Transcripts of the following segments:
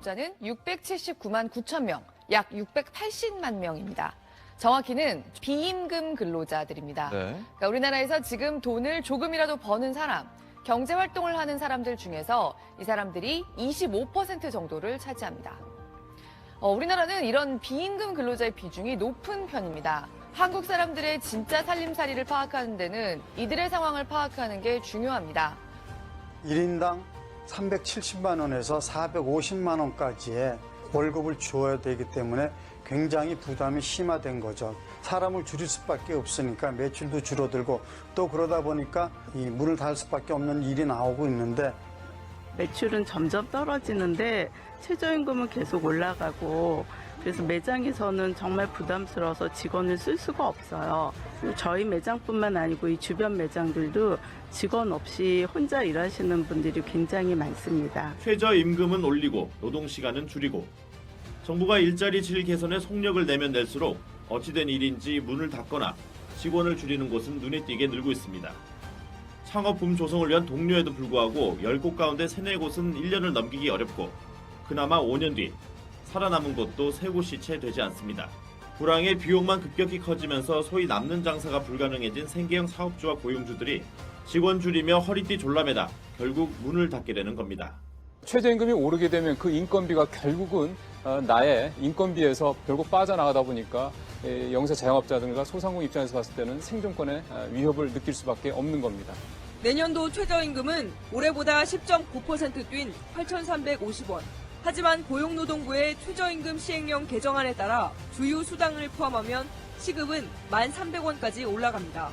자영업자는 679만 9천 명, 약 680만 명입니다. 정확히는 비임금 근로자들입니다. 네. 그러니까 우리나라에서 지금 돈을 조금이라도 버는 사람, 경제 활동을 하는 사람들 중에서 이 사람들이 25% 정도를 차지합니다. 어, 우리나라는 이런 비임금 근로자의 비중이 높은 편입니다. 한국 사람들의 진짜 살림살이를 파악하는 데는 이들의 상황을 파악하는 게 중요합니다. 1인당 370만 원에서 450만 원까지의 월급을 주어야 되기 때문에 굉장히 부담이 심화된 거죠. 사람을 줄일 수밖에 없으니까 매출도 줄어들고 또 그러다 보니까 이 문을 닫을 수밖에 없는 일이 나오고 있는데 매출은 점점 떨어지는데 최저임금은 계속 올라가고 그래서 매장에서는 정말 부담스러워서 직원을 쓸 수가 없어요. 저희 매장뿐만 아니고 이 주변 매장들도 직원 없이 혼자 일하시는 분들이 굉장히 많습니다. 최저임금은 올리고 노동시간은 줄이고 정부가 일자리 질 개선에 속력을 내면 낼수록 어찌된 일인지 문을 닫거나 직원을 줄이는 곳은 눈에 띄게 늘고 있습니다. 창업 붐 조성을 위한 동료에도 불구하고 10곳 가운데 3, 4곳은 1년을 넘기기 어렵고 그나마 5년 뒤 살아남은 곳도 3곳이 채 되지 않습니다. 불황의 비용만 급격히 커지면서 소위 남는 장사가 불가능해진 생계형 사업주와 고용주들이 직원 줄이며 허리띠 졸라매다 결국 문을 닫게 되는 겁니다. 최저임금이 오르게 되면 그 인건비가 결국은 어, 나의 인건비에서 결국 빠져나가다 보니까 에, 영세 자영업자들과 소상공 입장에서 봤을 때는 생존권에 어, 위협을 느낄 수밖에 없는 겁니다. 내년도 최저임금은 올해보다 10.9%뛴 8,350원. 하지만 고용노동부의 최저임금 시행령 개정안에 따라 주유 수당을 포함하면 시급은 1,300원까지 올라갑니다.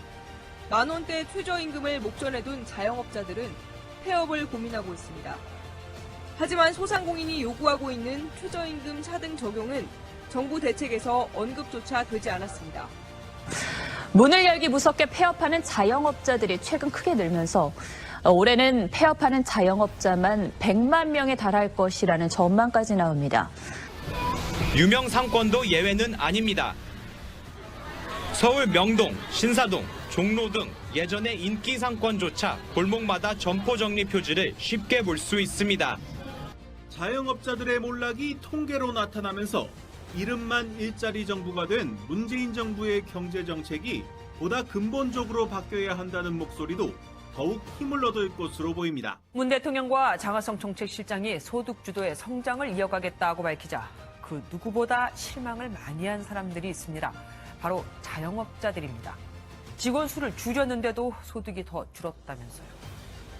만 원대 최저임금을 목전에 둔 자영업자들은 폐업을 고민하고 있습니다. 하지만 소상공인이 요구하고 있는 최저임금 차등 적용은 정부 대책에서 언급조차 되지 않았습니다. 문을 열기 무섭게 폐업하는 자영업자들이 최근 크게 늘면서 어, 올해는 폐업하는 자영업자만 100만 명에 달할 것이라는 전망까지 나옵니다. 유명 상권도 예외는 아닙니다. 서울 명동, 신사동, 종로 등 예전의 인기 상권조차 골목마다 점포 정리 표지를 쉽게 볼 수 있습니다. 자영업자들의 몰락이 통계로 나타나면서 이름만 일자리 정부가 된 문재인 정부의 경제 정책이 보다 근본적으로 바뀌어야 한다는 목소리도 더욱 힘을 얻을 것으로 보입니다. 문 대통령과 장하성 정책실장이 소득 주도의 성장을 이어가겠다고 밝히자 그 누구보다 실망을 많이 한 사람들이 있습니다. 바로 자영업자들입니다. 직원 수를 줄였는데도 소득이 더 줄었다면서요.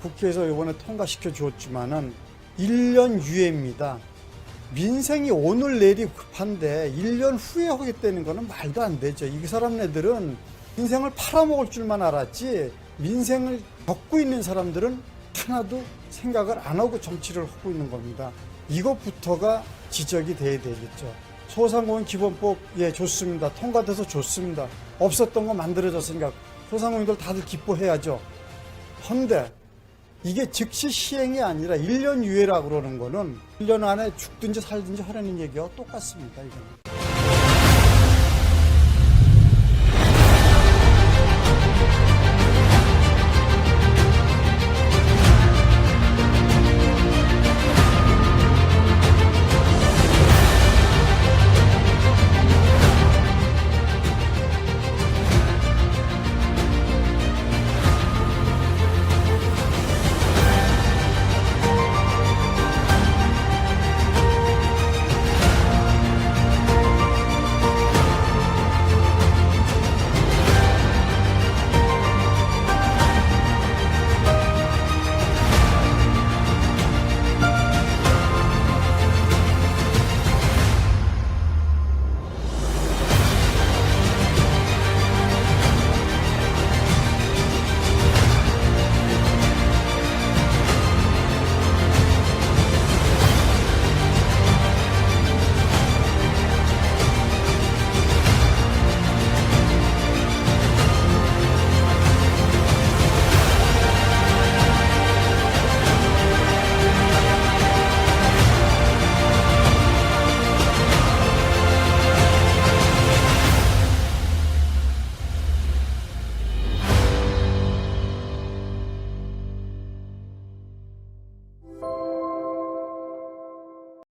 국회에서 이번에 통과시켜 주었지만은 1년 유예입니다. 민생이 오늘 내일이 급한데 1년 후에 하겠다는 거는 말도 안 되죠. 이 사람네들은 민생을 팔아먹을 줄만 알았지 민생을 겪고 있는 사람들은 하나도 생각을 안 하고 정치를 하고 있는 겁니다. 이것부터가 지적이 돼야 되겠죠. 소상공인 기본법 예 좋습니다. 통과돼서 좋습니다. 없었던 거 만들어졌으니까 소상공인들 다들 기뻐해야죠. 헌데 이게 즉시 시행이 아니라 1년 유예라고 그러는 거는 1년 안에 죽든지 살든지 하라는 얘기와 똑같습니다. 이거는.